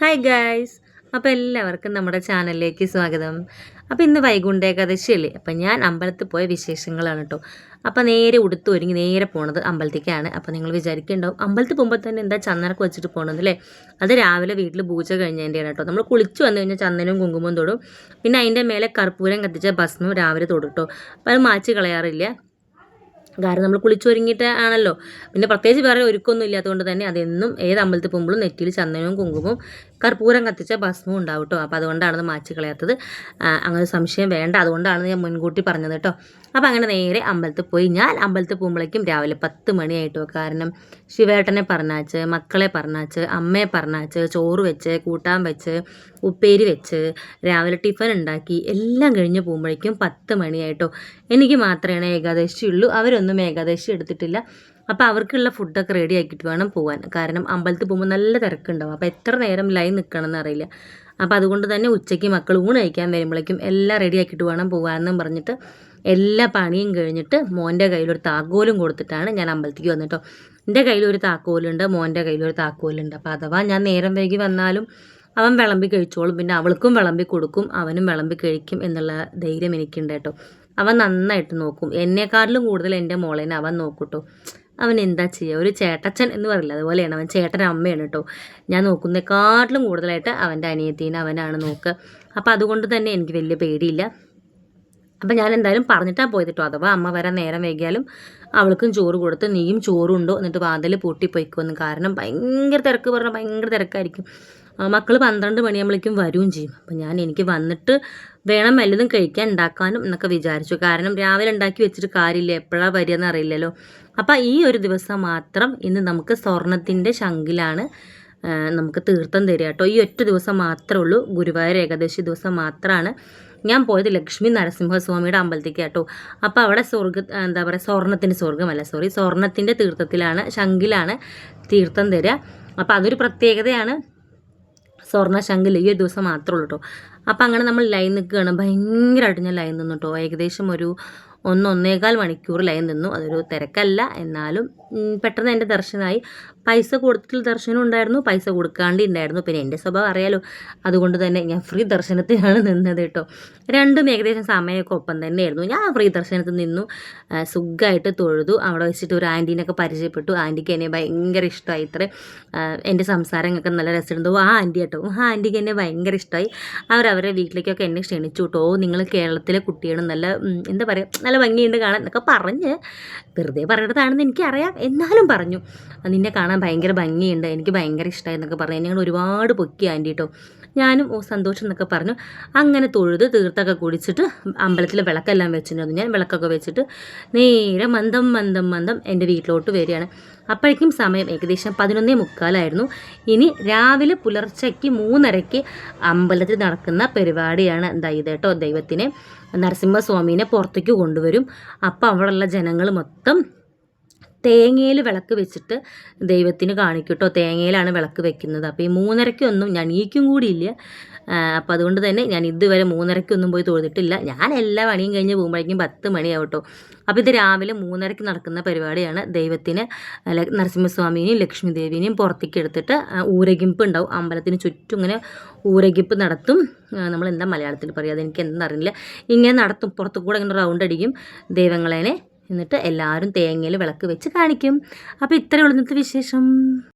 Hi guys അപ്പോൾ എല്ലാവർക്കും നമ്മുടെ ചാനലിലേക്ക് സ്വാഗതം. അപ്പോൾ ഇന്ന് വൈകുണ്ഠ ഏകാദശി അല്ലേ? അപ്പം ഞാൻ അമ്പലത്തിൽ പോയ വിശേഷങ്ങളാണ് കേട്ടോ അപ്പോൾ നേരെ ഉടുത്ത് ഒരുങ്ങി നേരെ പോണത് അമ്പലത്തേക്കാണ്. അപ്പോൾ നിങ്ങൾ വിചാരിക്കുന്നുണ്ടാവും അമ്പലത്തിൽ പോകുമ്പോൾ തന്നെ എന്താ ചന്ദനൊക്കെ വെച്ചിട്ട് പോകണത് അല്ലേ? അത് രാവിലെ വീട്ടിൽ പൂജ കഴിഞ്ഞതിന്റെയാണ് കേട്ടോ നമ്മൾ കുളിച്ച് വന്നു കഴിഞ്ഞാൽ ചന്ദനവും കുങ്കുമവും തൊടും. പിന്നെ അതിന്റെ മേലെ കർപ്പൂരം കത്തിച്ച ഭസ്മം രാവിലെ തൊടും കേട്ടോ അപ്പോൾ അത് മാച്ച് കളയാറില്ല. കാരണം നമ്മൾ കുളിച്ചൊരുങ്ങിയിട്ട് ആണല്ലോ. പിന്നെ പ്രത്യേകിച്ച് വേറെ ഒരുക്കൊന്നും ഇല്ലാത്തതുകൊണ്ട് തന്നെ അതെന്നും ഏത് അമ്പലത്തിൽ പോകുമ്പോഴും നെറ്റിയിൽ ചന്ദനവും കുങ്കുമവും കർപ്പൂരം കത്തിച്ച ഭസ്മവും ഉണ്ടാവും കേട്ടോ അപ്പോൾ അതുകൊണ്ടാണ് മാച്ചു കളയാത്തത്. അങ്ങനെ സംശയം വേണ്ട. അതുകൊണ്ടാണ് ഞാൻ മുൻകൂട്ടി പറഞ്ഞത് കേട്ടോ അപ്പോൾ അങ്ങനെ നേരെ അമ്പലത്തിൽ പോയി. ഞാൻ അമ്പലത്തിൽ പോകുമ്പോഴേക്കും രാവിലെ പത്ത് മണിയായിട്ടോ. കാരണം ശിവേട്ടനെ പറഞ്ഞാച്ച് മക്കളെ പറഞ്ഞാച്ച് അമ്മയെ പറഞ്ഞാച്ച് ചോറ് വെച്ച് കൂട്ടാൻ വെച്ച് ഉപ്പേരി വെച്ച് രാവിലെ ടിഫൻ ഉണ്ടാക്കി എല്ലാം കഴിഞ്ഞ് പോകുമ്പോഴേക്കും പത്ത് മണിയായിട്ടോ. എനിക്ക് മാത്രമേ ഏകാദശി ഉള്ളൂ അവരൊന്നും ഏകാദശി എടുത്തിട്ടില്ല. അപ്പോൾ അവർക്കുള്ള ഫുഡൊക്കെ റെഡി ആക്കിയിട്ട് വേണം പോകാൻ കാരണം അമ്പലത്തിൽ പോകുമ്പോൾ നല്ല തിരക്കുണ്ടാവും. അപ്പോൾ എത്ര നേരം ലൈൻ നിൽക്കണമെന്ന് അറിയില്ല. അപ്പോൾ അതുകൊണ്ട് തന്നെ ഉച്ചയ്ക്ക് മക്കൾ ഊണ് കഴിക്കാൻ വരുമ്പോഴേക്കും എല്ലാം റെഡി ആക്കിയിട്ട് വേണം പോകാമെന്നും പറഞ്ഞിട്ട് എല്ലാ പണിയും കഴിഞ്ഞിട്ട് മോന്റെ കയ്യിലൊരു താക്കോലും കൊടുത്തിട്ടാണ് ഞാൻ അമ്പലത്തിലേക്ക് വന്നിട്ടോ. എന്റെ കയ്യിലൊരു താക്കോലുണ്ട് മോന്റെ കയ്യിലൊരു താക്കോലുണ്ട്. അപ്പോൾ അഥവാ ഞാൻ നേരം വൈകി വന്നാലും അവൻ വിളമ്പി കഴിച്ചോളും. പിന്നെ അവൾക്കും വിളമ്പി കൊടുക്കും അവനും വിളമ്പി കഴിക്കും എന്നുള്ള ധൈര്യം എനിക്കുണ്ട് കേട്ടോ. അവൻ നന്നായിട്ട് നോക്കും. എന്നെക്കാട്ടിലും കൂടുതൽ എന്റെ മോളേനെ അവൻ നോക്കൂട്ടോ. അവൻ എന്താ ചെയ്യുക? ഒരു ചേട്ടച്ചൻ എന്ന് പറയില്ല? അതുപോലെയാണ്. അവൻ ചേട്ടൻ അമ്മയാണ് കേട്ടോ. ഞാൻ നോക്കുന്നേക്കാട്ടിലും കൂടുതലായിട്ട് അവന്റെ അനിയത്തീനെ അവനാണ് നോക്കുക. അപ്പോൾ അതുകൊണ്ട് തന്നെ എനിക്ക് വലിയ പേടിയില്ല. അപ്പം ഞാൻ എന്തായാലും പറഞ്ഞിട്ടാണ് പോയത് കേട്ടോ. അഥവാ അമ്മ വരാൻ നേരം വൈകിയാലും അവൾക്കും ചോറ് കൊടുത്ത് നീയും ചോറുണ്ടോ എന്നിട്ട് വാതിൽ പൂട്ടിപ്പോയിക്കുമെന്ന് കാരണം ഭയങ്കര തിരക്ക് പറഞ്ഞാൽ ഭയങ്കര തിരക്കായിരിക്കും. മക്കൾ പന്ത്രണ്ട് മണിയാകുമ്പോഴേക്കും വരുകയും ചെയ്യും. അപ്പം ഞാൻ എനിക്ക് വന്നിട്ട് വേണം വല്ലതും കഴിക്കാൻ ഉണ്ടാക്കാനും എന്നൊക്കെ വിചാരിച്ചു. കാരണം രാവിലെ ഉണ്ടാക്കി വെച്ചിട്ട് കാര്യമില്ല. എപ്പോഴാണ് വരികയെന്ന് അറിയില്ലല്ലോ അപ്പം ഈ ഒരു ദിവസം മാത്രം ഇന്ന് നമുക്ക് സ്വർണത്തിന്റെ ശങ്കിലാണ് നമുക്ക് തീർത്ഥം തരിക കേട്ടോ. ഈ ഒറ്റ ദിവസം മാത്രമേ ഉള്ളൂ. ഗുരുവായൂർ ഏകദേശി ദിവസം മാത്രമാണ് ഞാൻ പോയത് ലക്ഷ്മി നരസിംഹസ്വാമിയുടെ അമ്പലത്തേക്ക് കേട്ടോ. അപ്പോൾ അവിടെ സ്വർഗ എന്താ പറയുക സ്വർണത്തിന്റെ സ്വർഗമല്ല സോറി സ്വർണത്തിന്റെ തീർത്ഥത്തിലാണ് ശങ്കിലാണ് തീർത്ഥം തരിക. അപ്പോൾ അതൊരു പ്രത്യേകതയാണ്. സ്വർണ ശങ്കിൽ ഈ ഒരു ദിവസം മാത്രമേ ഉള്ളൂ കേട്ടോ അപ്പോൾ അങ്ങനെ നമ്മൾ ലൈൻ നിൽക്കുകയാണ്. ഭയങ്കരമായിട്ട് ഞാൻ ലൈൻ നിന്നു കേട്ടോ ഏകദേശം ഒരു ഒന്ന് ഒന്നേകാൽ മണിക്കൂർ ലൈൻ നിന്നു. അതൊരു തിരക്കല്ല. എന്നാലും പെട്ടെന്ന് എന്റെ ദർശനമായി പൈസ കൊടുത്തിട്ടുള്ള ദർശനം ഉണ്ടായിരുന്നു പൈസ കൊടുക്കാണ്ടി ഉണ്ടായിരുന്നു പിന്നെ എന്റെ സ്വഭാവം അറിയാലോ അതുകൊണ്ട് തന്നെ ഞാൻ ഫ്രീ ദർശനത്തിനാണ് നിന്നത് കേട്ടോ. രണ്ടും ഏകദേശം സമയമൊക്കെ ഒപ്പം തന്നെയായിരുന്നു. ഞാൻ ഫ്രീ ദർശനത്തിൽ നിന്നു സുഖമായിട്ട് തൊഴുതു. അവിടെ വെച്ചിട്ട് ഒരു ആന്റീനൊക്കെ പരിചയപ്പെട്ടു. ആന്റിക്ക് എന്നെ ഭയങ്കര ഇഷ്ടമായി ഇത്ര. എന്റെ സംസാരങ്ങളൊക്കെ നല്ല രസമുണ്ടോ ആ ആന്റി കേട്ടോ ആ ആന്റിക്ക് എന്നെ ഭയങ്കര ഇഷ്ടമായി അവരവരുടെ വീട്ടിലേക്കൊക്കെ എന്നെ ക്ഷണിച്ചു കേട്ടോ. നിങ്ങൾ കേരളത്തിലെ കുട്ടിയാണ് നല്ല എന്താ പറയുക നല്ല ഭംഗിയുണ്ട് കാണാൻ എന്നൊക്കെ പറഞ്ഞ് വെറുതെ പറയേണ്ടതാണെന്ന് എനിക്കറിയാം. എന്നാലും പറഞ്ഞു നിന്നെ കാണാൻ ഭയങ്കര ഭംഗിയുണ്ട് എനിക്ക് ഭയങ്കര ഇഷ്ടമായി എന്നൊക്കെ പറഞ്ഞു. ഞങ്ങൾ ഒരുപാട് പൊക്കി ആന്റി കേട്ടോ ഞാനും ഓ സന്തോഷം എന്നൊക്കെ പറഞ്ഞു. അങ്ങനെ തൊഴുത് തീർത്തൊക്കെ കുടിച്ചിട്ട് അമ്പലത്തിൽ വിളക്കെല്ലാം വെച്ചിട്ടുണ്ട് ഞാൻ വിളക്കൊക്കെ വെച്ചിട്ട് നേരെ മന്ദം മന്ദം മന്ദം എന്റെ വീട്ടിലോട്ട് വരികയാണ്. അപ്പോഴേക്കും സമയം ഏകദേശം പതിനൊന്നേ മുക്കാലായിരുന്നു. ഇനി രാവിലെ പുലർച്ചയ്ക്ക് മൂന്നരയ്ക്ക് അമ്പലത്തിൽ നടക്കുന്ന പരിപാടിയാണ് എന്താ ഇത് കേട്ടോ ദൈവത്തിനെ. നരസിംഹസ്വാമീനെ പുറത്തേക്ക് കൊണ്ടുവരും. അപ്പോൾ അവിടെയുള്ള ജനങ്ങൾ മൊത്തം തേങ്ങയിൽ വിളക്ക് വെച്ചിട്ട് ദൈവത്തിന് കാണിക്കട്ടോ. തേങ്ങയിലാണ് വിളക്ക് വെക്കുന്നത്. അപ്പോൾ ഈ മൂന്നരയ്ക്കൊന്നും ഞാൻ ഈക്കും ഇല്ല അപ്പോൾ അതുകൊണ്ട് തന്നെ ഞാൻ ഇതുവരെ മൂന്നരയ്ക്കൊന്നും പോയി തൊഴുതിട്ടില്ല. ഞാൻ എല്ലാ പണിയും കഴിഞ്ഞ് പോകുമ്പോഴേക്കും പത്ത് മണിയാവട്ടോ. അപ്പോൾ ഇത് രാവിലെ മൂന്നരയ്ക്ക് നടക്കുന്ന പരിപാടിയാണ്. ദൈവത്തിന് നരസിംഹസ്വാമിനെയും ലക്ഷ്മി ദേവിനെയും പുറത്തേക്ക് എടുത്തിട്ട് ഊരകിമ്പ് ഉണ്ടാവും. അമ്പലത്തിന് ചുറ്റും ഇങ്ങനെ ഊരകിപ്പ് നടത്തും. നമ്മൾ എന്താ മലയാളത്തിൽ പറയുക അതെനിക്ക് എന്താ ഇങ്ങനെ നടത്തും. പുറത്തു കൂടെ ഇങ്ങനെ റൗണ്ട് അടിക്കും ദൈവങ്ങളെ. എന്നിട്ട് എല്ലാവരും തേങ്ങയിൽ വിളക്ക് വെച്ച് കാണിക്കും. അപ്പോൾ ഇത്രയുള്ള വിശേഷം.